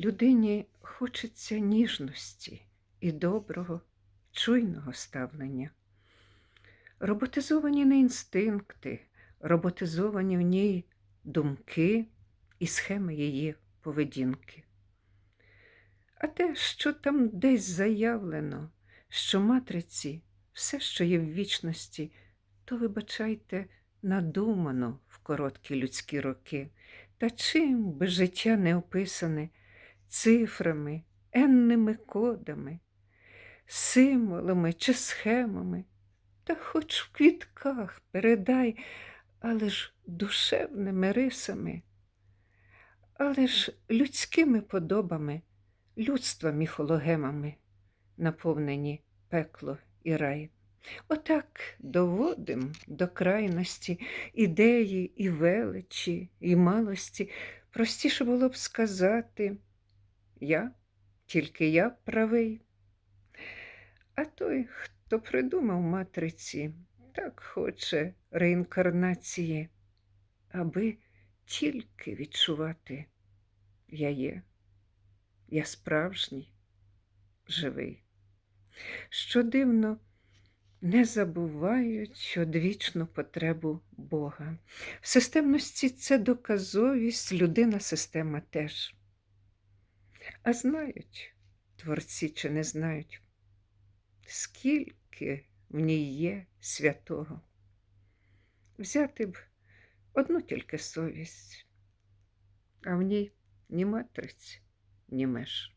Людині хочеться ніжності і доброго, чуйного ставлення. Роботизовані не інстинкти, роботизовані в ній думки і схеми її поведінки. А те, що там десь заявлено, що матриці все, що є в вічності, то, вибачайте, надумано в короткі людські роки, та чим би життя не описане цифрами, енними кодами, символами чи схемами, та хоч в квітках передай, але ж душевними рисами, але ж людськими подобами, людства міфологемами, наповнені пекло і рай. Отак доводим до крайності ідеї і величі, і малості. Простіше було б сказати я, тільки я правий. А той, хто придумав матриці, так хоче реінкарнації, аби тільки відчувати я є, я справжній, живий. Що дивно, не забувають одвічну потребу Бога. В системності це доказовість, людина система теж. А знають, творці чи не знають, скільки в ній є святого. Взяти б одну тільки совість, а в ній ні матриць, ні меж.